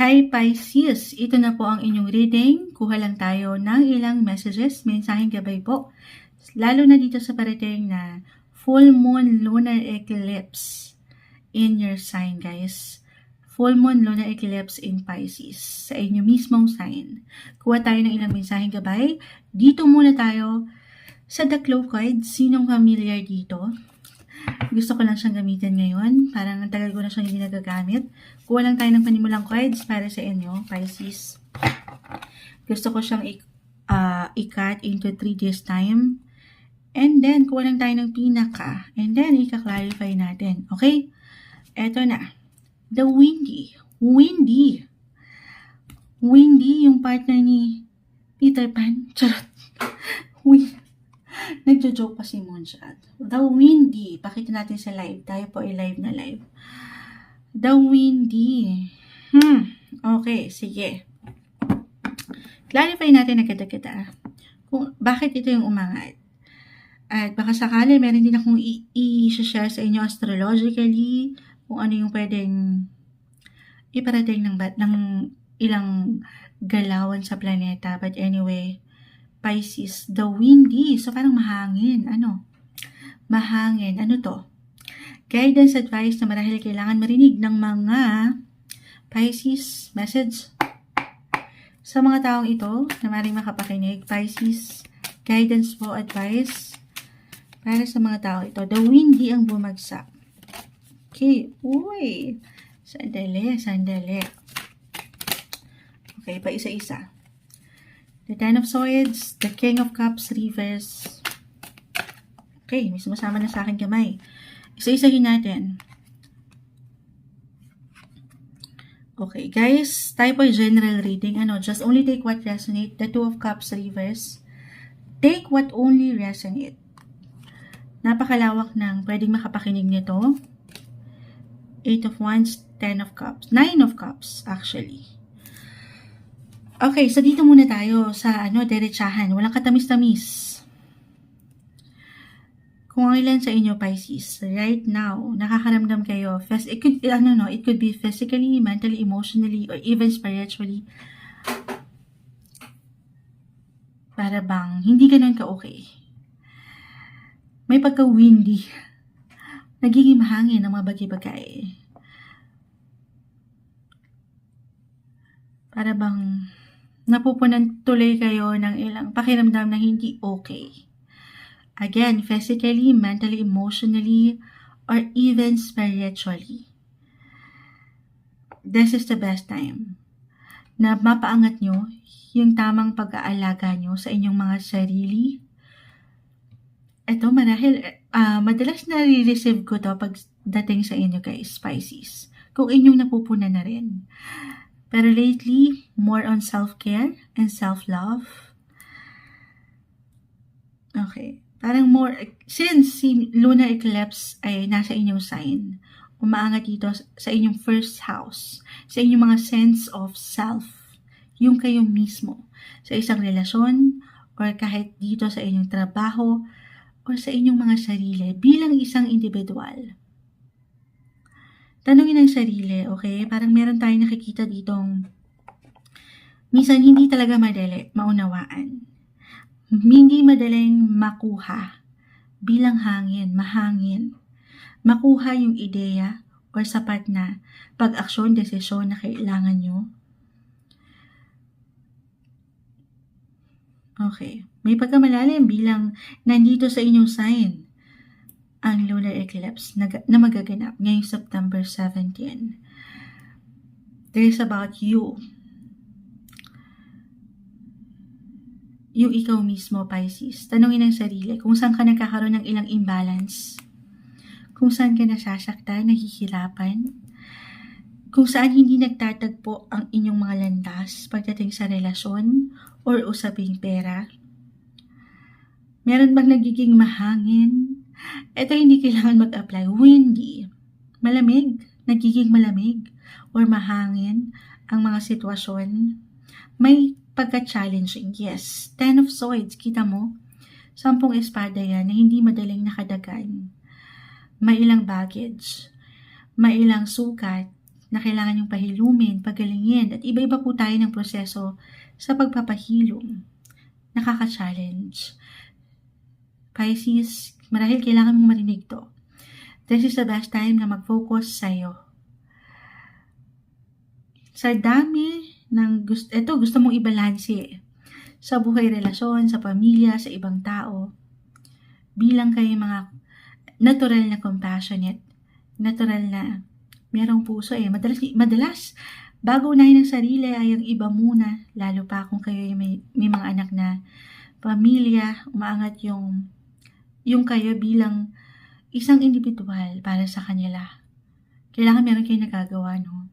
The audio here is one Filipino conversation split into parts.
Hi Pisces! Ito na po ang inyong reading. Kuha lang tayo ng ilang messages, mensaheng gabay po. Lalo na dito sa parating na full moon lunar eclipse in your sign guys. Full moon lunar eclipse in Pisces sa inyo mismong sign. Kuha tayo ng ilang mensaheng gabay. Dito muna tayo sa The Clow card. Sinong familiar dito? Gusto ko lang siyang gamitin ngayon. Parang ang tagal ko na siyang hindi nagagamit. Kuha lang tayo ng panimulang cards para sa inyo, Pisces. Gusto ko siyang i- uh, i-cut into 3 days time. And then, kuha lang tayo ng pinaka. And then, i-clarify natin. Okay? Eto na. The Windy. Windy. Windy, yung partner ni Peter Pan. Charot. Windy. Nagjo-joke pa si Monshad. The Windy. Pakita natin sa live. Tayo po ay live na live. The Windy. Hmm. Okay, sige. Clarify natin agad-agad ah. Kung bakit ito yung umangat. At baka sakali meron din akong i-share sa inyo astrologically kung ano yung pwedeng iparating ng, ng ilang galawan sa planeta. But anyway, Pisces, the windy. So, parang mahangin. Ano? Mahangin. Ano to? Guidance advice na marahil kailangan marinig ng mga Pisces message sa mga taong ito na maring makapakinig. Pisces, guidance po, advice para sa mga tao ito. The windy ang bumagsak. Okay. Uy. Sandali, sandali. Okay, pa isa-isa. The Ten of Swords, the King of Cups, Reverse. Okay, may sumasama na sa akin kamay. Isa-isahin natin. Okay, guys, tayo po general reading. Ano, just only take what resonate. The Two of Cups, Reverse. Take what only resonate. Napakalawak ng pwedeng makapakinig nito. Eight of Wands, Ten of Cups. Nine of Cups, actually. Okay, so dito muna tayo sa ano, derechahan. Walang katamis-tamis. Kung ilan sa inyo, Pisces, right now, nakakaramdam kayo, it could, ano no, it could be physically, mentally, emotionally, or even spiritually. Para bang, hindi ganun ka-okay. May pagka-windy. Nagiging mahangin ang mga bagay-bagay. Para bang, napupunan tuloy kayo ng ilang pakiramdam na hindi okay. Again, physically, mentally, emotionally, or even spiritually. This is the best time na mapaangat nyo yung tamang pag-aalaga nyo sa inyong mga sarili. Ito, marahil, ah, madalas na-receive ko to pagdating sa inyo guys, Pisces. Kung inyong napupunan na rin. Pero lately, more on self-care and self-love. Okay. Parang more, since si lunar eclipse ay nasa inyong sign, umaangat dito sa inyong first house, sa inyong mga sense of self, yung kayo mismo, sa isang relasyon, or kahit dito sa inyong trabaho, or sa inyong mga sarili, bilang isang individual. Tanungin ang sarili, okay? Parang meron tayong nakikita ditong minsan hindi talaga madali maunawaan hindi madaling makuha bilang hangin, mahangin. Makuha yung ideya or sapat na pag-aksyon, desisyon na kailangan nyo. Okay. May pagkamalalim bilang nandito sa inyong sign ang lunar eclipse na, na magaganap ngayong September 17. This is about you. yung ikaw mismo, Pisces. Tanungin ang sarili kung saan ka nagkakaroon ng ilang imbalance. Kung saan ka nasasaktan, nahihirapan. Kung saan hindi nagtatagpo ang inyong mga landas pagdating sa relasyon or usaping pera. Meron bang nagiging mahangin? Ito hindi kailangan mag-apply. Windy. Malamig. Nagiging malamig or mahangin ang mga sitwasyon. May pagka-challenging. Yes, Ten of Swords, kita mo? Sampung espada yan na hindi madaling nakadagan. May ilang baggage, may ilang sukat, na kailangan yung pahilumin, pagalingin, at iba-iba po tayo ng proseso sa pagpapahilom. Nakaka-challenge. Pisces, marahil kailangan mong marinig to. This is the best time na mag-focus sa'yo. Sa dami ng gusto, ito gusto mong ibalanse sa buhay relasyon, sa pamilya, sa ibang tao. Bilang kayo mga natural na compassionate, natural na merong puso eh. Madalas, madalas bago unahin ng sarili ay ang iba muna, lalo pa kung kayo ay may, may mga anak na pamilya, umaangat yung yung kayo bilang isang individual para sa kanila. Kailangan meron kayong nagagawa, no?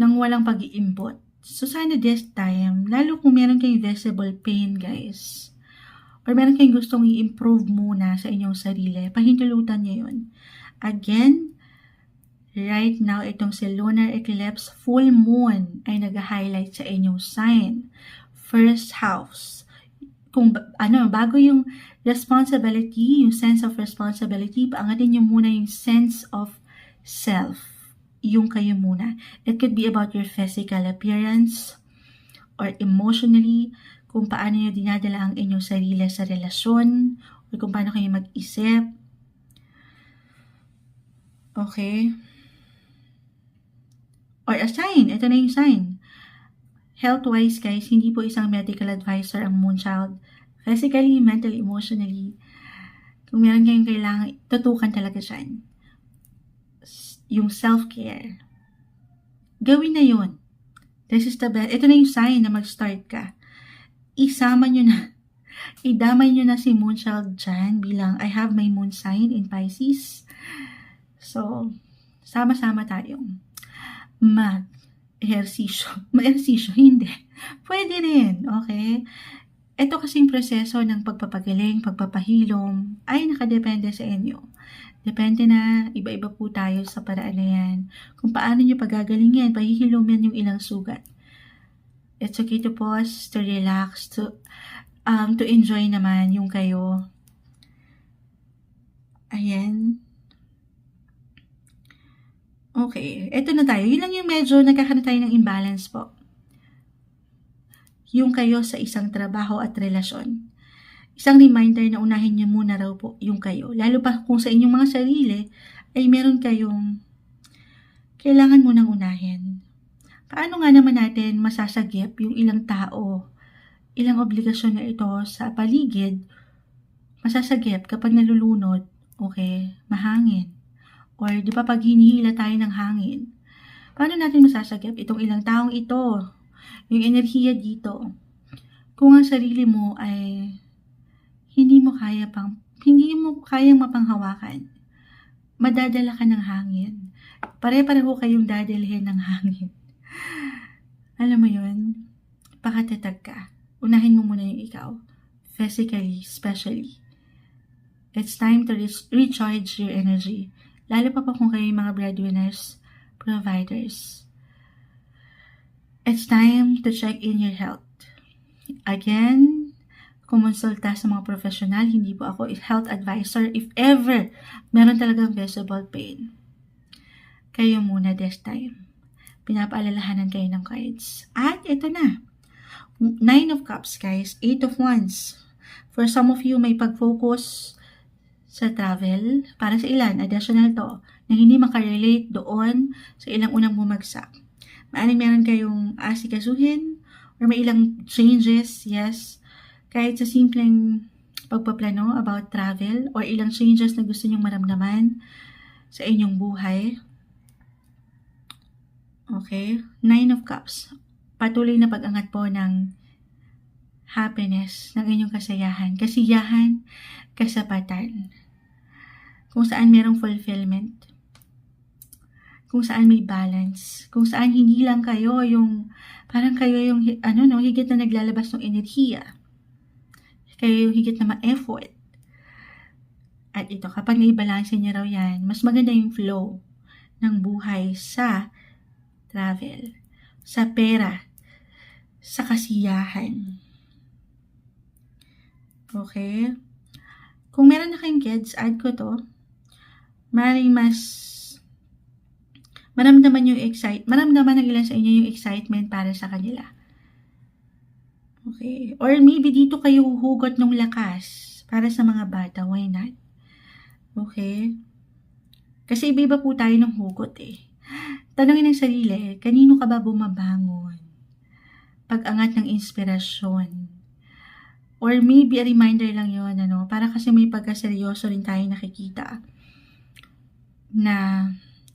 Nang walang pag-iimbot. So, sana this time, lalo kung meron kayong visible pain, guys, or meron kayong gustong i-improve muna sa inyong sarili, pahintulutan niyo yun. Again, right now, itong si lunar eclipse, full moon ay nag-highlight sa inyong sign. First house. Kung ano, bago yung responsibility, yung sense of responsibility, paangatin niyo muna yung sense of self. Yung kayo muna. It could be about your physical appearance or emotionally, kung paano nyo dinadala ang inyong sarili sa relasyon, or kung paano kayo mag-isip. Okay? Or a sign. Ito na yung sign. Health-wise, guys, hindi po isang medical advisor ang moonchild. Physically, mentally, emotionally. Kung meron kayong kailangan, tutukan talaga dyan. Yung self-care. Gawin na yon. This is the best. Ito na yung sign na mag-start ka isama nyo na, idamay nyo na si Moonchild dyan bilang I have my moon sign in Pisces. So, sama-sama tayong mag-ehersisyo. Mag-ehersisyo, hindi. Pwede rin, okay? Ito kasing proseso ng pagpapagaling, pagpapahilom, ay nakadepende sa inyo. Depende na, iba-iba po tayo sa paraan na yan. Kung paano nyo pagagalingin, pahihilumin yung ilang sugat. It's okay to pause, to relax, to um, to enjoy naman yung kayo. Ayan. Okay, eto na tayo. Yun lang yung medyo nagkakaroon tayo ng imbalance po. Yung kayo sa isang trabaho at relasyon. Isang reminder na unahin niyo muna raw po yung kayo. Lalo pa kung sa inyong mga sarili ay meron kayong kailangan munang unahin. Paano nga naman natin masasagip yung ilang tao, ilang obligasyon na ito sa paligid, masasagip kapag nalulunod, okay, mahangin. Or di ba pag hinihila tayo ng hangin, paano natin masasagip itong ilang taong ito, yung enerhiya dito, kung ang sarili mo ay hindi mo kaya pang, hindi mo kayang mapanghawakan, madadala ka ng hangin. Pare-pareho kayong dadalhin ng hangin. Alam mo yun, pakatatag ka. Unahin mo muna yung ikaw. Physically, especially. It's time to re- recharge your energy. Lalo pa pa kung kayo yung mga breadwinners, providers. It's time to check in your health. Again, kumonsulta sa mga profesional. Hindi po ako health advisor. If ever meron talagang visible pain, kayo muna this time pinapaalalahanan kayo ng cards. At ito na. Nine of Cups, guys. Eight of Wands. For some of you, may pag-focus sa travel. Para sa ilan, additional to, na hindi makarelate doon sa ilang unang bumagsak. Maaring meron kayong asikasuhin or may ilang changes, yes. Kahit sa simpleng pagpaplano about travel or ilang changes na gusto nyong maramdaman sa inyong buhay. Okay? Nine of Cups. Patuloy na pag-angat po ng happiness, ng inyong kasayahan. Kasiyahan, kasapatan. Kung saan merong fulfillment. Kung saan may balance. Kung saan hindi lang kayo yung, parang kayo yung, ano no, higit na naglalabas ng enerhiya. Kayo yung higit na ma-effort. At ito, kapag naibalansin niyo raw yan, mas maganda yung flow ng buhay sa travel, sa pera, sa kasiyahan. Okay? Kung meron na kayong kids, add ko to. Maring mas maramdaman yung excite, maramdaman ng ilan sa inyo yung excitement para sa kanila. Okay. Or maybe dito kayo huhugot ng lakas para sa mga bata. Why not? Okay. Kasi iba-iba po tayo ng hugot eh. Tanungin ng sarili, kanino ka ba bumabangon? Pag-angat ng inspirasyon. Or maybe a reminder lang yon ano, para kasi may pagkaseryoso rin tayo nakikita na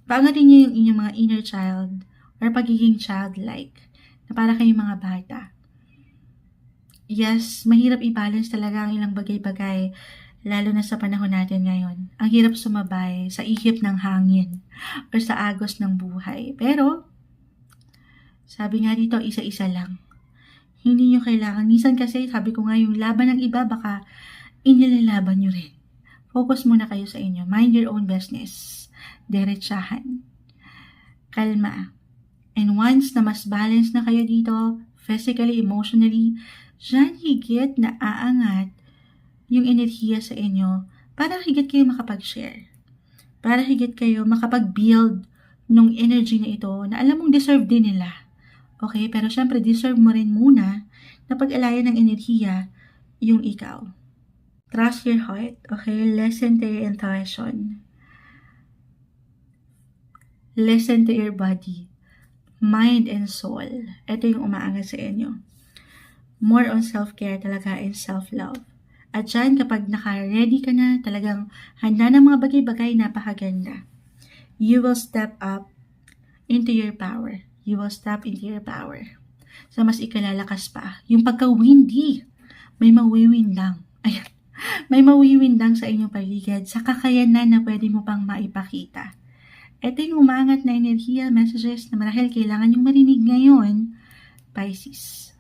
paangatin niyo yung inyong mga inner child or pagiging childlike na para kayong mga bata. Yes, mahirap i-balance talaga ang ilang bagay-bagay lalo na sa panahon natin ngayon. Ang hirap sumabay sa ihip ng hangin or sa agos ng buhay. Pero, sabi nga dito, isa-isa lang. Hindi nyo kailangan. Minsan kasi, sabi ko nga, yung laban ng iba, baka inilalaban nyo rin. Focus muna kayo sa inyo. Mind your own business. Diretsahan. Kalma. And once na mas balance na kayo dito, physically, emotionally, dyan higit na aangat yung enerhiya sa inyo para higit kayo makapag-share. Para higit kayo makapag-build nung energy na ito na alam mong deserve din nila. Okay? Pero syempre, deserve mo rin muna na pag-alayan ng enerhiya yung ikaw. Trust your heart. Okay? Listen to your intuition. Listen to your body. Mind and soul. Ito yung umaangat sa inyo. More on self-care talaga and self-love. At dyan, kapag naka-ready ka na, talagang handa ng mga bagay-bagay, napakaganda. You will step up into your power. You will step into your power. So, mas ikalalakas pa. Yung pagka-windy, may mawiwin lang. Ayan. May mawiwin lang sa inyong paligid sa kakayanan na pwede mo pang maipakita. Ito yung umangat na enerhiya, messages na marahil kailangan yung marinig ngayon, Pisces.